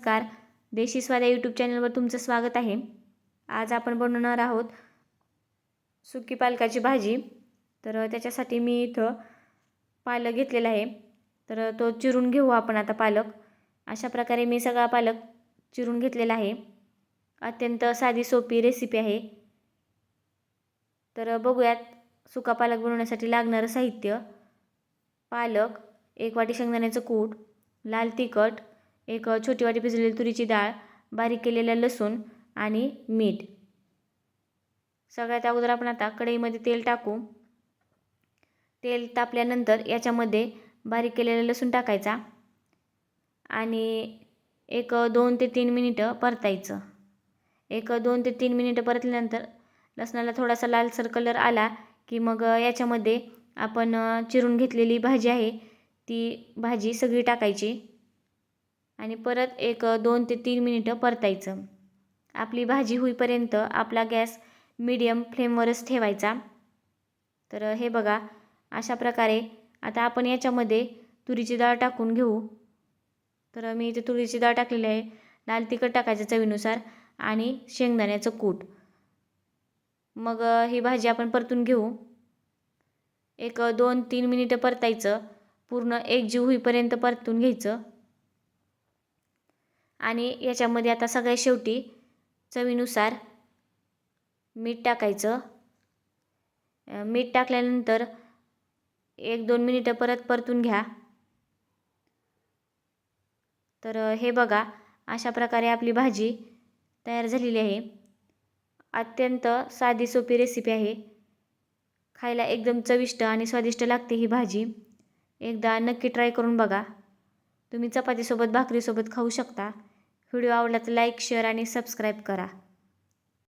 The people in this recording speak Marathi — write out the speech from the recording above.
नमस्कार. देशी स्वाद या यूट्यूब चॅनलवर तुमचं स्वागत आहे. आज आपण बनवणार आहोत सुकी पालकाची भाजी. तर त्याच्यासाठी मी इथं पालक घेतलेला आहे. तर तो चिरून घेऊ आपण आता पालक. अशा प्रकारे मी सगळा पालक चिरून घेतलेला आहे. अत्यंत साधी सोपी रेसिपी आहे. तर बघूयात सुका पालक बनवण्यासाठी लागणारं साहित्य. पालक एक वाटी शेंगदाण्याचं कूट लाल तिखट एक छोटी वाटी भिजलेली तुरीची डाळ बारीक केलेलं लसूण आणि मीठ. सगळ्यात अगोदर आपण आता कढईमध्ये तेल टाकू. तेल तापल्यानंतर याच्यामध्ये बारीक केलेलं लसूण टाकायचा आणि एक दोन ते तीन मिनिटं परतायचं. एक दोन ते तीन मिनिटं परतल्यानंतर लसणाला थोडासा लालसर कलर आला की मग याच्यामध्ये आपण चिरून घेतलेली भाजी आहे ती भाजी सगळी टाकायची. आणि परत एक दोन ते तीन मिनिटं परतायचं. आपली भाजी होईपर्यंत आपला गॅस मीडियम फ्लेमवरच ठेवायचा. तर हे बघा अशा प्रकारे आता आपण याच्यामध्ये तुरीची डाळ टाकून घेऊ. तर मी इथे तुरीची डाळ टाकलेली आहे. लाल तिखट टाकायचं चवीनुसार आणि शेंगदाण्याचं कूट. मग ही भाजी आपण परतून घेऊ. एक दोन तीन मिनिटं परतायचं. पूर्ण एकजीव होईपर्यंत परतून घ्यायचं. आणि याच्यामध्ये आता सगळ्यात शेवटी चवीनुसार मीठ टाकायचं. मीठ टाकल्यानंतर एक दोन मिनिटं परत परतून घ्या. तर हे बघा अशा प्रकारे आपली भाजी तयार झालेली आहे. अत्यंत साधी सोपी रेसिपी आहे. खायला एकदम चविष्ट आणि स्वादिष्ट लागते ही भाजी. एकदा नक्की ट्राय करून बघा. तुम्ही चपातीसोबत भाकरीसोबत खाऊ शकता. व्हिडिओ आवडला तर लाईक शेअर आणि सबस्क्राईब करा.